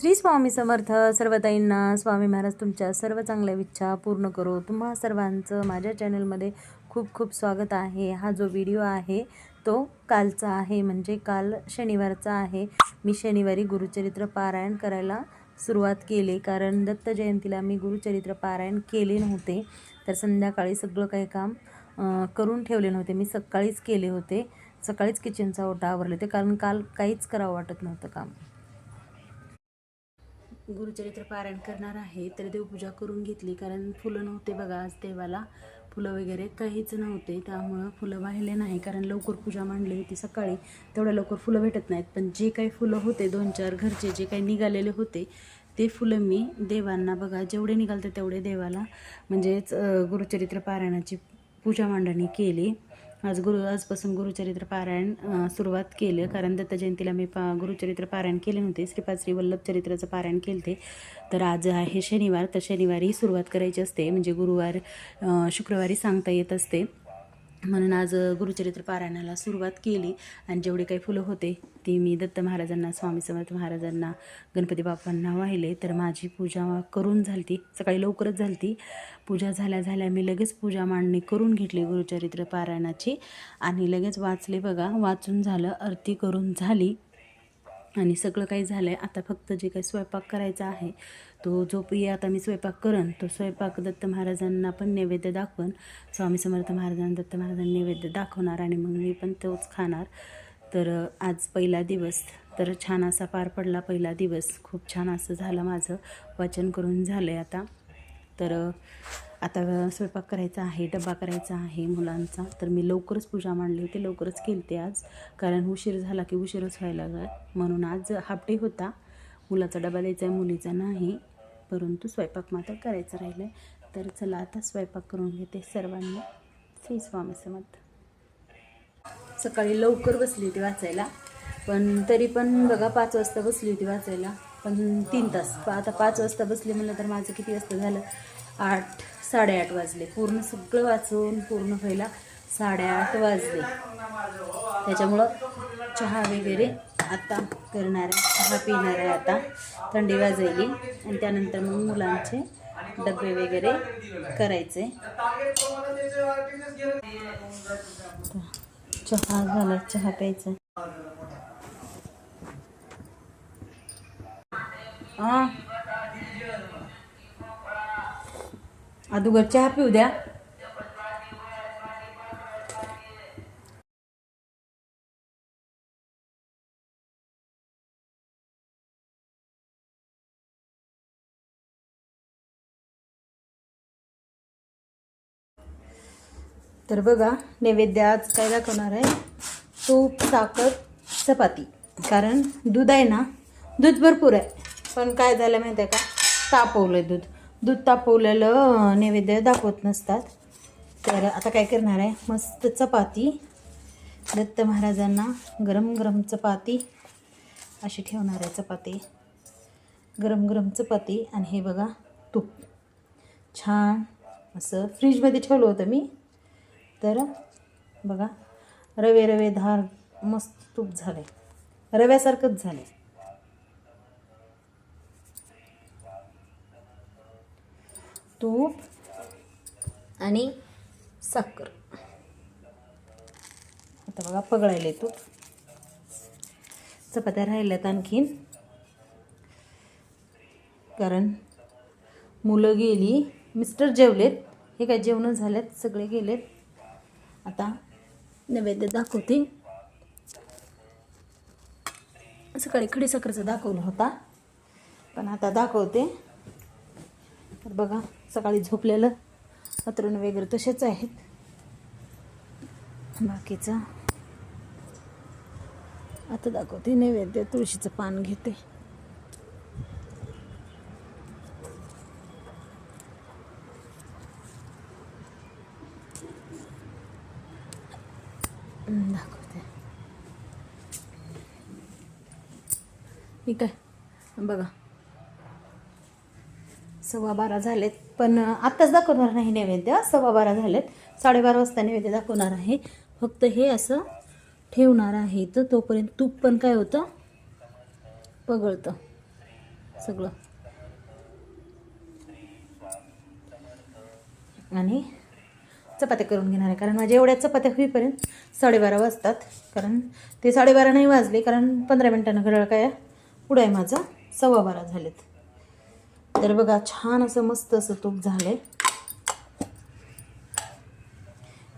श्री स्वामी समर्थ सर्वताईंना स्वामी महाराज तुमच्या सर्व चांगल्या इच्छा पूर्ण करो. तुम्हा सर्वांचं माझ्या चॅनलमध्ये खूप खूप स्वागत आहे. हा जो व्हिडिओ आहे तो कालचा आहे म्हणजे काल शनिवारचा आहे. मी शनिवारी गुरुचरित्र पारायण करायला सुरुवात केली कारण दत्त जयंतीला मी गुरुचरित्र पारायण केले नव्हते. तर संध्याकाळी सगळं काही काम करून ठेवले नव्हते. मी सकाळीच केले होते. सकाळीच किचनचा ओटा आवरले होते कारण काल काहीच करावं वाटत नव्हतं काम. गुरुचरित्र पारायण करणार आहे तर देवपूजा करून घेतली. कारण फुलं नव्हते बघा आज देवाला फुलं वगैरे काहीच नव्हते. त्यामुळं फुलं वाहिले नाही. कारण लवकर पूजा मांडली होती सकाळी. तेवढ्या लवकर फुलं भेटत नाहीत. पण जे काही फुलं होते दोन चार घरचे जे काही निघालेले होते ते फुलं मी देवांना बघा जेवढे निघालते तेवढे देवाला म्हणजेच गुरुचरित्र पारायणाची पूजा मांडणी केली. आज गुरु आजपासून गुरुचरित्र पारायण सुरुवात केलं. कारण दत्त जयंतीला मी पा गुरुचरित्र पारायण केले नव्हते. श्रीपाद श्री वल्लभ चरित्राचं पारायण केले तर आज आहे शनिवार. तर शनिवारी सुरुवात करायची असते. म्हणजे गुरुवार शुक्रवारी सांगता येत असते. म्हणून आज गुरुचरित्र पारायणाला सुरुवात केली आणि जेवढे काही फुलं होते ती मी दत्त महाराजांना स्वामी समर्थ महाराजांना गणपती बाप्पांना वाहिले. तर माझी पूजा करून झालती. सकाळी लवकरच झालती. पूजा झाल्या झाल्या मी लगेच पूजा मांडणी करून घेतली गुरुचरित्र पारायणाची. आणि लगेच वाचले बघा वाचून झालं आरती करून झाली. आणि सगळं काही झालं आहे आता फक्त जे काही स्वयंपाक करायचा आहे तो जो प्रिय आता मी स्वयंपाक करन तो स्वयंपाक दत्त महाराजांना पण नैवेद्य दाखवन. स्वामी समर्थ महाराजांना दत्त महाराजांना नैवेद्य दाखवणार आणि मग मी पण तोच खाणार. तर आज पहिला दिवस. तर छान असा पार पडला पहिला दिवस. खूप छान असं झालं माझं. वाचन करून झालं आहे आता. तर आता स्वयंपाक करायचा आहे डबा करायचा आहे मुलांचा. तर मी लवकरच पूजा मांडली होती लवकरच केली ते आज. कारण उशीर झाला की उशीरच व्हायला लागला. म्हणून आज हाफ डे होता. मुलाचा डबा द्यायचा आहे मुलीचा नाही. परंतु स्वयंपाक मात्र करायचं राहिलं आहे तर चला आता स्वयंपाक करून घेते सर्वांनी. श्री स्वामी समर्थ. सकाळी लवकर बसली होती वाचायला. पण तरी पण बघा पाच वाजता बसली होती वाचायला. पण तीन तास. आता पाच वाजता बसली म्हणलं तर माझं किती वाजता झालं? आठ साडेआठ वाजले. पूर्ण सगळं वाचून पूर्ण व्हायला साडेआठ वाजले. त्याच्यामुळं चहा वगैरे आता करणार आहे. चहा पिणार आहे आता. थंडी वाजायली. आणि त्यानंतर मग मुलांचे डबे वगैरे करायचे. चहा झाला. चहा प्यायचा. हा. अगोदर चहा पिऊ द्या. तर बघा नैवेद्य आज काय दाखवणार आहे? तूप साखर चपाती. कारण दूध आहे ना दूध भरपूर आहे. पण काय झालं माहिती आहे का? तापवलं आहे दूध. दूध तापवलेलं नैवेद्य दाखवत नसतात. तर आता काय करणार आहे? मस्त चपाती. दत्त महाराजांना गरम गरम चपाती अशी ठेवणार आहे चपाती. गरम गरम चपाती आणि हे बघा तूप. छान असं फ्रीजमध्ये ठेवलं होतं मी. तर बघा रवे रवे धार मस्त तूप झाले रव्यासारखंच झालं आहे तूप आणि साखर. आता बघा पगळायले तूप. चपात्या राहिल्यात आणखीन. कारण मुलं गेली मिस्टर जेवलेत. हे काय जेवणं झाल्यात सगळे गेलेत. आता नैवेद्य दाखवते. सकाळी खडीसाखरेचा दाखवला होता. पण आता दाखवते. तर बघा सकाळी झोपलेलं अतरण वगैरे तसेच आहेत. बाकीचं? आता दाखवते नैवेद्य तुळशीचं पान घेते. दाखवते. ठीक आहे बघा सव्वा बारा झालेत. पण आत्ताच दाखवणार नाही नैवेद्य. सव्वा बारा झालेत. साडेबारा वाजता नैवेद्य दाखवणार आहे. फक्त हे असं ठेवणार आहे तर तोपर्यंत तूप पण काय होतं? पगळतं. सगळं. आणि चपात्या करून घेणार आहे. कारण माझ्या एवढ्या चपात्या होईपर्यंत साडेबारा वाजतात. कारण ते साडेबारा नाही वाजले. कारण पंधरा मिनटानं घड्याळ काय पुढं आहे माझा. सव्वा बारा झालेत. तर बघा छान असं मस्त असं तूप झालं आहे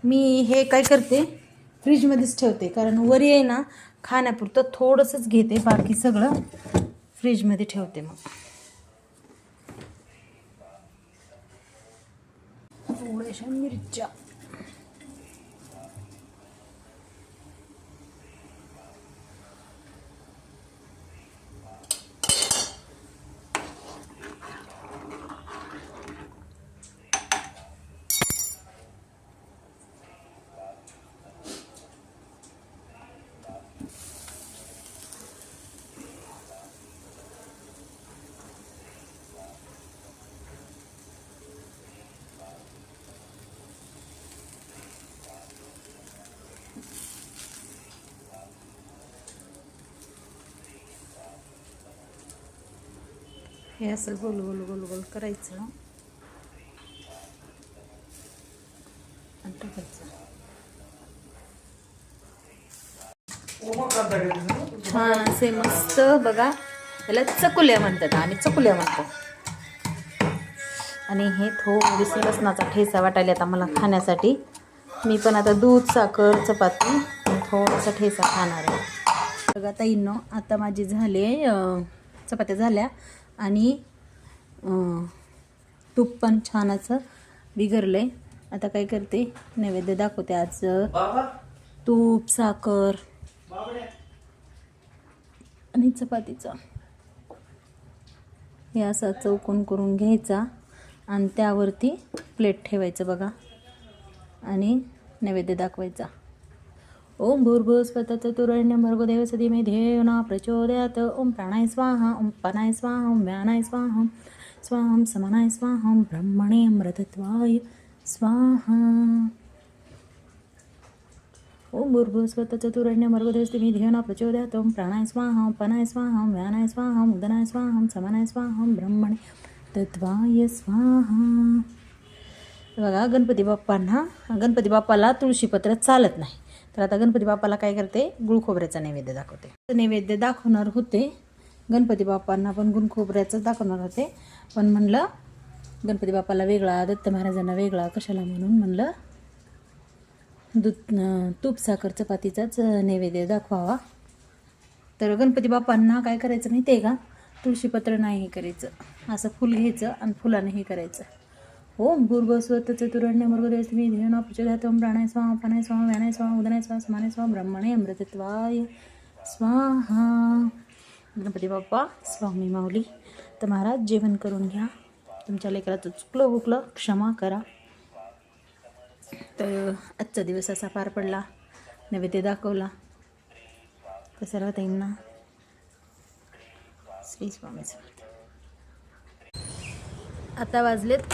मी हे काय करते फ्रीजमध्येच ठेवते कारण वरी आहे ना खाण्यापुरतं थोडंसंच घेते बाकी सगळं फ्रीजमध्ये ठेवते मग. थोड्याशा मिरच्या. हे असं गोल गोल गोल गोल करायचं. आणि टाकायचं. छान असे मस्त बघा. त्याला चकुल्या म्हणतात आणि चकुल्या म्हणतात आणि हे थोडीशी लसणाचा ठेचा वाटायला आता मला खाण्यासाठी. मी पण आता दूध साखर चपाती थोडासा ठेचा खाणार आहे. बघा ताईनो आता माझी झाली चपात्या झाल्या. आणि तूप पण छान असं बिघरलं आहे आता काय करते? नैवेद्य दाखवते आज. तूप साखर. आणि चपातीचा. हे असा चौकोन करून घ्यायचा आणि त्यावरती प्लेट ठेवायचं बघा. आणि नैवेद्य दाखवायचा. ओम भूर्भुवस्वत चतुरण्य भर्गदेव सदी मे ध्येयना प्रचोदयात। ओम प्राणाय स्वाहा ओम पनाय स्वाहा ओम व्यानाय स्वाहा स्वाहं समानाय स्वाहा ब्रह्मणे मृतत्वाय स्वाहा। ओम भूर्भुवस्वत चतुरण्य भर्गदेव सदी ध्येयना प्रचोदयात। ओम प्राणाय स्वाहा पनाय स्वाहा व्यानाय स्वाहा उदनाय स्वाहा समनाय समानाय स्वाहा ब्रह्मणे तत्वाय स्वाहा। बघा गणपती बाप्पांना गणपती बाप्पाला तुळशीपत्र चालत नाही. तर आता गणपती बाप्पाला काय करते? गुळ खोबऱ्याचा नैवेद्य दाखवते. नैवेद्य दाखवणार होते. गणपती बाप्पांना पण गुण खोबऱ्याचंच दाखवणार होते. पण म्हणलं गणपती बाप्पाला वेगळा दत्त महाराजांना वेगळा कशाला म्हणून म्हणलं दूध तूप साखर चपातीचाच नैवेद्य दाखवावा. तर गणपती बाप्पांना काय करायचं माहिती आहे का? तुळशीपत्र नाही हे करायचं. असं फुल घ्यायचं आणि फुलानं हे करायचं. ओम भूर्भस्वत चतुरण्य मृगदेवस्मी धेन प्रचोदयातम प्राणाय स्वाहा पानाय स्वाहा व्यानाय स्वाहा उदनाय स्वाहा समानाय स्वाहा ब्रह्मणे अमृतत्वाय स्वाहा। गणपती बाप्पा स्वामी माऊली तर महाराज जेवण करून घ्या. तुमच्या लेकराचं चुकलं बुकलं क्षमा करा. तर आजचा दिवस असा पार पडला नैवेद्य दाखवला. तर सर्व ताईंना श्री स्वामी समर्थ. आता वाजलेत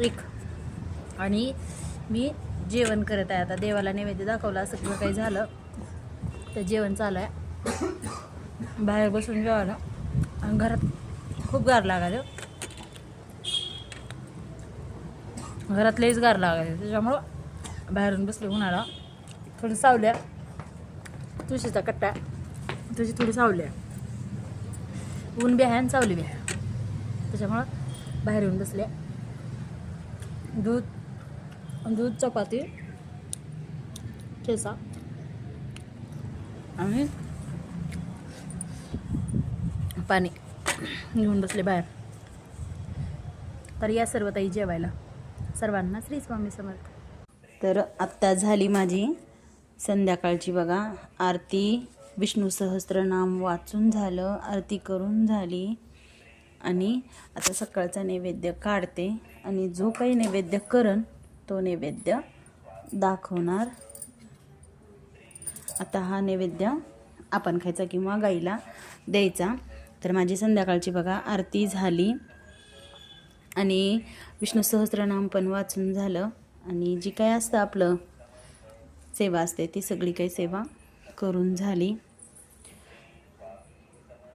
एक. आणि मी जेवण करत आहे आता. देवाला नैवेद्य दाखवला सगळं काही झालं तर जेवण चालू आहे. बाहेर बसून जेवायला. आणि घरात खूप गार लागायचं घरात लईच गार लागायचं त्याच्यामुळं बाहेरून बसले उन्हाळा. थोडी सावल्या तुळशीचा कट्टा तुझी थोडी सावल्या ऊन बी आहे आणि सावली बी आहे. त्याच्यामुळं बाहेर येऊन बसल्या दूध दूध चपाती ठेचा. आणि पाणी. घेऊन बसले बाहेर. तर या सर्व ताई जेवायला. सर्वांना श्री स्वामी समर्थ. तर आत्ता झाली माझी संध्याकाळची बघा. आरती विष्णू सहस्त्रनाम वाचून झालं आरती करून झाली. आणि आता सकाळचा नैवेद्य काढते आणि जो काही नैवेद्य करन तो नैवेद्य दाखवणार. आता हा नैवेद्य आपण खायचा किंवा गाईला द्यायचा. तर माझी संध्याकाळची बघा आरती झाली. आणि विष्णू सहस्रनाम पण वाचून झालं. आणि जी काय असतं आपलं सेवा असते ती सगळी काही सेवा करून झाली.